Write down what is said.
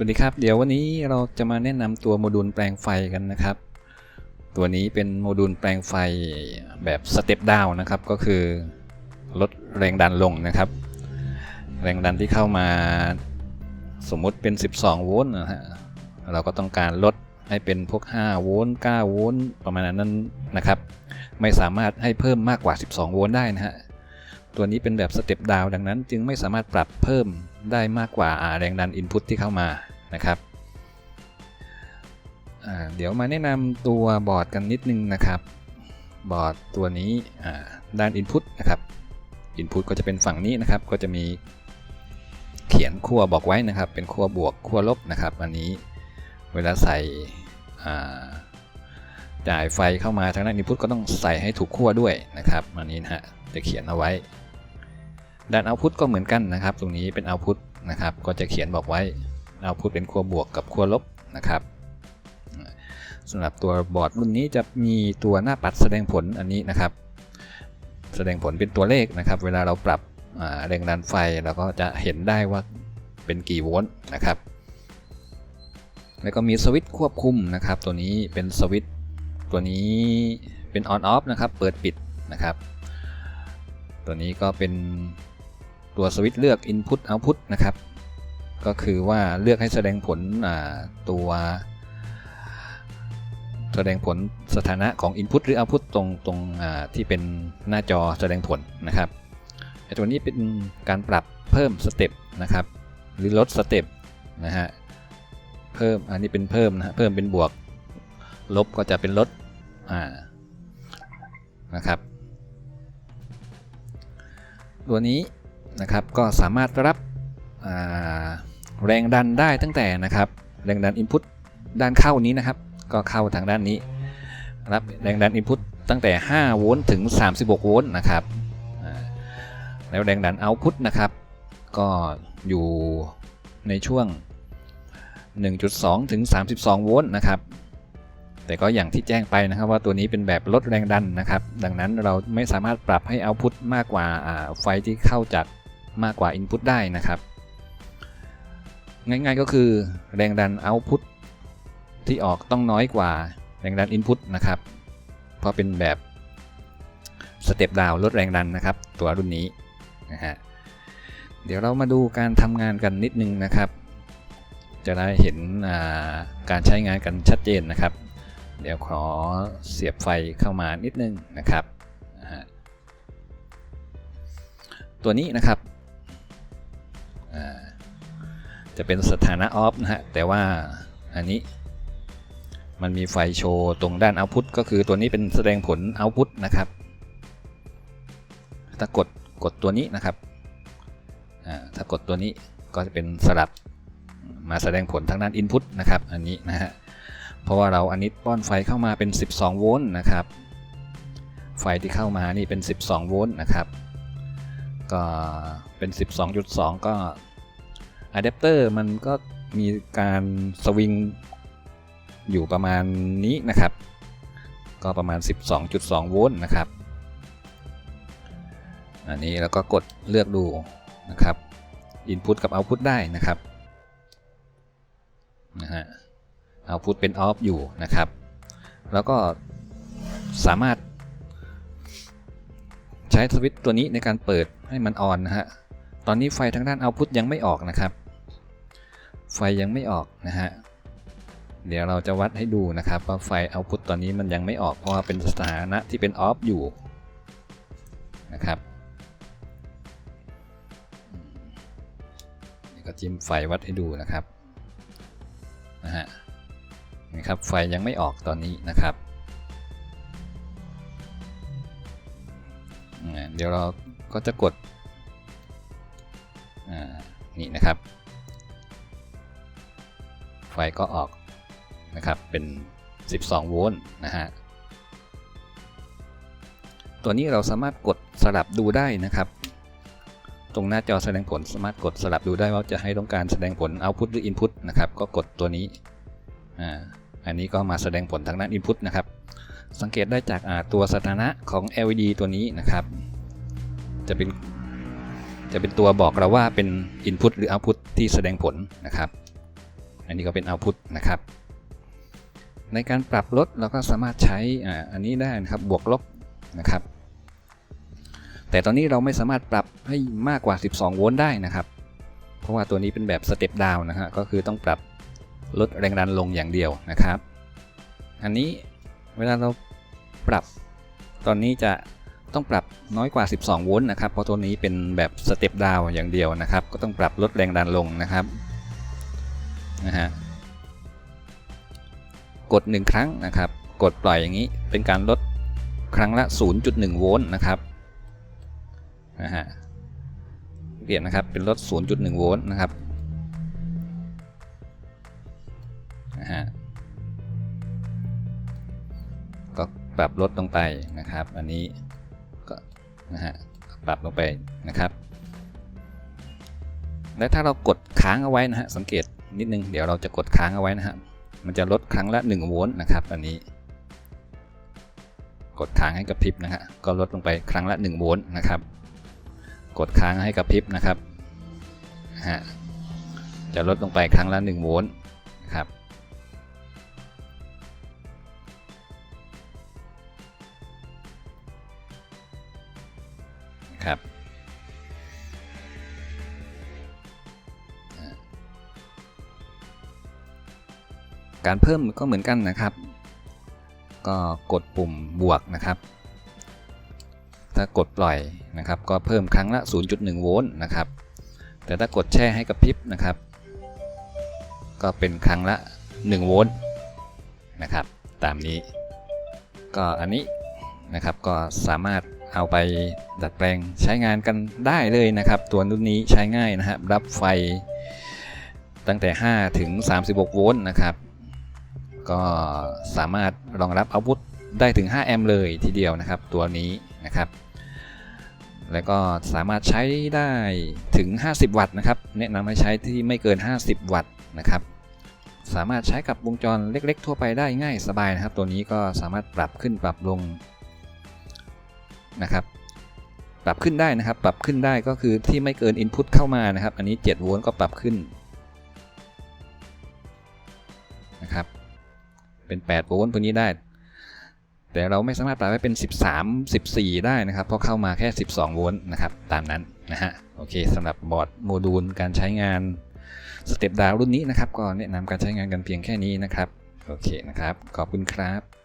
สวัสดีครับ เดี๋ยววันนี้เราจะมาแนะนำตัวโมดูลแปลงไฟกันนะครับ ตัวนี้เป็นโมดูลแปลงไฟแบบสเต็ปดาวนะครับ ก็คือลดแรงดันลงนะครับ แรงดันที่เข้ามาสมมุติเป็น 12 โวลต์นะฮะ เราก็ต้องการลดให้เป็นพวก 5 โวลต์ 9 โวลต์ ประมาณนั้นนะครับ ไม่สามารถให้เพิ่มมากกว่า 12 โวลต์ได้นะฮะ ตัวนี้เป็นแบบสเต็ปดาวดังนั้นจึงไม่สามารถปรับเพิ่ม ได้มากกว่าแรงดันอินพุตที่เข้ามานะครับเดี๋ยวมาแนะนำตัวบอร์ดกันนิดนึงนะครับ บอร์ดตัวนี้ด้าน Input นะครับ Input ก็จะเป็นฝั่งนี้นะครับ ก็จะมีเขียนขั้วบอกไว้นะครับ เป็นขั้วบวกขั้วลบนะครับ อันนี้เวลาใส่จ่ายไฟเข้ามาทางด้าน Input ก็ต้องใส่ให้ถูกขั้วด้วยนะครับ อันนี้นะฮะจะเขียนเอาไว้ ด้าน Output ก็เหมือนกันนะครับ ตรงนี้เป็น Output นะครับ ก็จะเขียนบอกไว้ Output เป็นขั้วบวกกับขั้วลบนะครับสำหรับตัวบอร์ดรุ่นนี้จะมีตัวหน้าปัดแสดงผลอันนี้นะครับ แสดงผลเป็นตัวเลขนะครับ เวลาเราปรับแรงดันไฟเราก็จะเห็นได้ว่าเป็นกี่โวลต์นะครับ แล้วก็มีสวิตช์ควบคุมนะครับ ตัวนี้เป็นสวิตช์ตัวนี้เป็น on off นะครับ เปิดปิดนะครับ ตัวนี้ก็เป็น ตัวสวิตช์เลือก input output นะครับ ก็คือว่าเลือกให้แสดงผลตัว แสดงผลสถานะของ Input หรือ Output ตรงตรงที่เป็นหน้าจอแสดงผลนะครับไอตัวนี้เป็นการปรับเพิ่มสเต็ปนะครับ หรือลดสเต็ปนะฮะเพิ่มอันนี้เป็นเพิ่มนะเพิ่มเป็นบวก ลบก็จะเป็นลดอ่านะครับ ตัวนี้ นะครับ ก็สามารถรับแรงดันได้ตั้งแต่นะครับ แรงดัน Input ด้านเข้านี้นะครับ ก็เข้าทางด้านนี้ รับแรงดันอินพุตตั้งแต่ 5 โวลต์ถึง 36 โวลต์นะครับแล้วแรงดันเอาพุตนะครับ ก็อยู่ในช่วง 1.2 ถึง 32 โวลต์นะครับ แต่ก็อย่างที่แจ้งไปนะครับว่าตัวนี้เป็นแบบลดแรงดันนะครับ ดังนั้นเราไม่สามารถปรับให้เอาพุตมากกว่าไฟที่เข้าจาก มากกว่าอินพุตได้นะครับ ง่ายๆก็คือแรงดันเอาพุตที่ออกต้องน้อยกว่าแรงดัน Input นะครับเพราะเป็นแบบสเต็ปดาวลดแรงดันนะครับ ตัวรุ่นนี้นะฮะเดี๋ยวเรามาดูการทำงานกันนิดนึงนะครับ จะได้เห็นการใช้งานกันชัดเจนนะครับ เดี๋ยวขอเสียบไฟเข้ามานิดนึงนะครับตัวนี้นะครับ จะเป็นสถานะออฟนะฮะแต่ว่าอันนี้มันมีไฟโชว์ตรงด้านเอาพุตก็คือตัวนี้เป็นแสดงผลเอาพุตนะครับถ้ากดกดตัวนี้นะครับถ้ากดตัวนี้ก็จะเป็นสลับมาแสดงผลทางด้าน Input นะครับ อันนี้นะฮะ เพราะว่าเราอันนี้ป้อนไฟเข้ามาเป็น 12 โวลต์นะครับ ไฟที่เข้ามานี่เป็น 12 โวลต์นะครับ ก็เป็น 12.2 ก็ อะแดปเตอร์มันก็มีการสวิงอยู่ประมาณนี้นะครับ ก็ประมาณ 12.2 โวลต์นะครับ อันนี้แล้วก็กดเลือกดูนะครับ Input กับ Output ได้นะครับนะฮะ Output เป็น Off อยู่นะครับ แล้วก็สามารถ ใช้สวิตช์ตัวนี้ในการเปิดให้มันออนนะฮะ ตอนนี้ไฟทางด้าน Output ยังไม่ออกนะครับ ไฟยังไม่ออกนะฮะ เดี๋ยวเราจะวัดให้ดูนะครับว่าไฟเอาพุตตอนนี้มันยังไม่ออกเพราะว่าเป็นสถานะที่เป็นออฟอยู่นะครับก็จิ้มไฟวัดให้ดูนะครับนะฮะนี่ครับไฟยังไม่ออกตอนนี้นะครับเดี๋ยวเราก็จะกดนี่นะครับ ฟก็ออกนะครับเป็น 12 โวลต์นะฮะตัวนี้เราสามารถกดสลับดูได้นะครับ ตรงหน้าจอแสดงผลสามารถกดสลับดูได้ว่าจะให้ต้องการแสดงผล Output หรือ Input นะครับก็กดตัวนี้อ่าอันนี้ก็มาแสดงผลทางด้าน Input นะครับ สังเกตได้จากตัวสถานะของ LED ตัวนี้นะครับ จะเป็นจะเป็นตัวบอกเราว่าเป็น Input หรือ Output ที่แสดงผลนะครับ อันนี้ก็เป็น output นะครับ ในการปรับลดเราก็สามารถใช้อันนี้ได้นะครับบวกลบนะครับ แต่ตอนนี้เราไม่สามารถปรับให้มากกว่า 12 โวลต์ได้นะครับ เพราะว่าตัวนี้เป็นแบบสเต็ปดาวนะฮะก็คือต้องปรับลดแรงดันลงอย่างเดียวนะครับ อันนี้เวลาเราปรับตอนนี้จะต้องปรับน้อยกว่า 12 โวลต์นะครับ เพราะตัวนี้เป็นแบบสเต็ปดาวอย่างเดียวนะครับ ก็ต้องปรับลดแรงดันลงนะครับ นะฮะกด 1 ครั้งนะครับ กดปล่อยอย่างนี้เป็นการลดครั้งละ 0.1 โวลต์นะครับนะฮะเปลี่ยนนะครับเป็นลด 0.1 โวลต์นะครับนะฮะก็ปรับลดลงไปนะครับ อันนี้ก็นะฮะปรับลงไปนะครับ และถ้าเรากดค้างเอาไว้นะฮะสังเกต นิดนึง เดี๋ยวเราจะกดค้างเอาไว้นะฮะมันจะลดครั้งละ1โวลต์นะครับ อันนี้ กดค้างให้กระพริบนะฮะก็ลดลงไปครั้งละ1โวลต์นะครับ กดค้างให้กระพริบนะครับฮะจะลดลงไปครั้งละ1โวลต์นะครับครับ การเพิ่มก็เหมือนกันนะครับ ก็กดปุ่มบวกนะครับ ถ้ากดปล่อยนะครับ ก็เพิ่มครั้งละ 0.1 โวลต์นะครับ แต่ถ้ากดแช่ให้กระพริบนะครับ ก็เป็นครั้งละ 1 โวลต์นะครับ ตามนี้ ก็อันนี้นะครับก็สามารถเอาไปดัดแปลงใช้งานกันได้เลยนะครับ ตัวรุ่นนี้ใช้ง่ายนะครับ รับไฟตั้งแต่ 5 ถึง 36 โวลต์นะครับ ก็สามารถรองรับอาวุธได้ถึง 5 แอมป์เลยทีเดียวนะครับตัวนี้นะครับ แล้วก็สามารถใช้ได้ถึง 50 วัตต์นะครับ แนะนำให้ใช้ที่ไม่เกิน 50 วัตต์นะครับ สามารถใช้กับวงจรเล็ก ๆ ทั่วไปได้ง่ายสบายนะครับ ตัวนี้ก็สามารถปรับขึ้นปรับลงนะครับ ปรับขึ้นได้นะครับ ปรับขึ้นได้ก็คือที่ไม่เกิน Input เข้ามานะครับ อันนี้ 7 โวลต์ก็ปรับขึ้น เป็น8โวลต์ตัวนี้ได้ แต่เราไม่สามารถปรับให้เป็น 13 14 ได้นะครับ เพราะเข้ามาแค่ 12 โวลต์นะครับ ตามนั้นนะฮะ โอเคสำหรับบอร์ดโมดูลการใช้งานสเต็ปดาวรุ่นนี้นะครับ ก็แนะนำการใช้งานกันเพียงแค่นี้นะครับ โอเคนะครับ ขอบคุณครับ